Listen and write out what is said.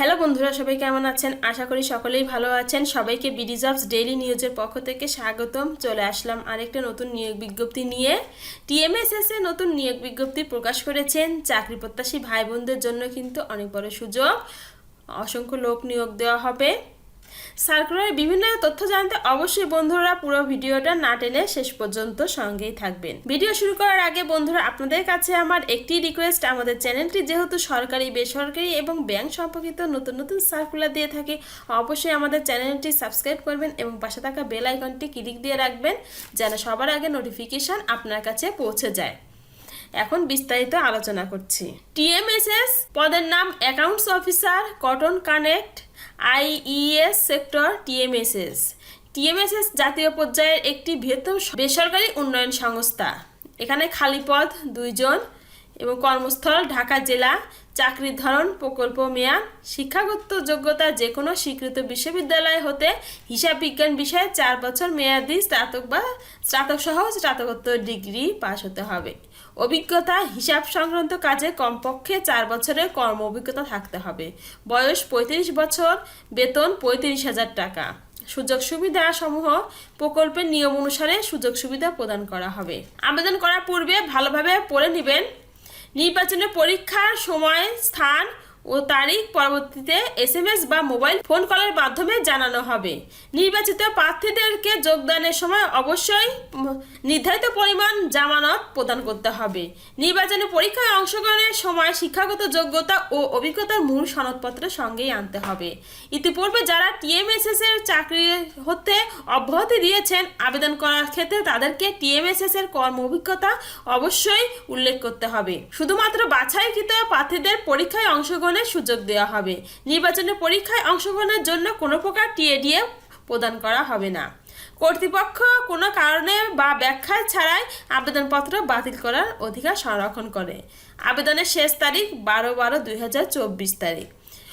Hello বন্ধুরা, সবাই কেমন আছেন? আশা করি সকলেই ভালো আছেন। সবাইকে বিডিজবস ডেইলি নিউজের পক্ষ থেকে স্বাগতম। চলে আসলাম আরেকটা নতুন নিয়োগ বিজ্ঞপ্তি নিয়ে। টিএমএসএস এ নতুন নিয়োগ বিজ্ঞপ্তি প্রকাশ করেছেন। চাকরি প্রত্যাশী ভাই বোনদের জন্য কিন্তু অনেক বড় সুযোগ। অসংখ্য লোক নিয়োগ দেওয়া হবে। সার্কুলারের বিভিন্ন তথ্য জানতে অবশ্যই বন্ধুরা পুরো ভিডিওটা না টেনে শেষ পর্যন্ত সঙ্গেই থাকবেন। ভিডিও শুরু করার আগে বন্ধুরা আপনাদের কাছে আমার একটি রিকোয়েস্ট আমাদের চ্যানেলটি যেহেতু সরকারি, বেসরকারি এবং ব্যাংক সম্পর্কিত নতুন নতুন সার্কুলার দিয়ে থাকে, অবশ্যই আমাদের চ্যানেলটি সাবস্ক্রাইব করবেন এবং পাশে থাকা বেল আইকনটি ক্লিক দিয়ে রাখবেন যেন সবার আগে নোটিফিকেশন আপনার কাছে পৌঁছে যায়। এখন বিস্তারিত আলোচনা করছি। টিএমএসএস পদের নাম accounts officer cotton connect IES sector TMSS. TMSS জাতীয় পর্যায়ের একটি বৃহত্তম বেসরকারি উন্নয়ন সংস্থা। এখানে খালি পদ দুইজন এবং কর্মস্থল, ঢাকা জেলা, চাকরির ধরন, প্রকল্প মেয়াদ, শিক্ষাগত যোগ্যতা যে কোনো স্বীকৃত বিশ্ববিদ্যালয় হতে হিসাব বিজ্ঞান বিষয়ে চার বছর মেয়াদি স্নাতক বা স্নাতক সহ স্নাতকোত্তর ডিগ্রি পাশ হতে হবে। অভিজ্ঞতা, হিসাব সংক্রান্ত কাজে কমপক্ষে চার বছরের কর্ম অভিজ্ঞতা থাকতে হবে। বয়স পঁয়ত্রিশ বছর, বেতন পঁয়ত্রিশ হাজার টাকা। সুযোগ সুবিধা সমূহ প্রকল্পের নিয়ম অনুসারে সুযোগ সুবিধা প্রদান করা হবে। আবেদন করার পূর্বে ভালোভাবে পড়ে নেবেন। নির্বাচনের পরীক্ষার সময় স্থান ও তারিখ পরবর্তীতে এসএমএস বা মোবাইল ফোন কলের মাধ্যমে জানানো হবে। নির্বাচিত প্রার্থীদেরকে যোগদানের সময় অবশ্যই নির্ধারিত পরিমাণ জামানত প্রদান করতে হবে। নির্বাচনী পরীক্ষায় অংশগ্রহণের সময় শিক্ষাগত যোগ্যতা ও অভিজ্ঞতার মূল সনদপত্র সঙ্গেই আনতে হবে। ইতিপূর্বে যারা টিএমএসএস এর চাকরি হতে অব্যাহতি দিয়েছেন, আবেদন করার ক্ষেত্রে তাদেরকে টিএমএসএস এর কর্ম অভিজ্ঞতা অবশ্যই উল্লেখ করতে হবে। শুধুমাত্র বাছাইকৃত প্রার্থীদের পরীক্ষায় অংশগ্রহণের সুযোগ দেওয়া হবে। নির্বাচনের পরীক্ষায় অংশগ্রহণের জন্য কোনো প্রকার টিএডিএ প্রদান করা হবে না। কর্তৃপক্ষ কোনো কারণে বা ব্যাখ্যা ছাড়াই আবেদনপত্র বাতিল করার অধিকার সংরক্ষণ করে। আবেদনের শেষ তারিখ বারো বারো দুই তারিখ।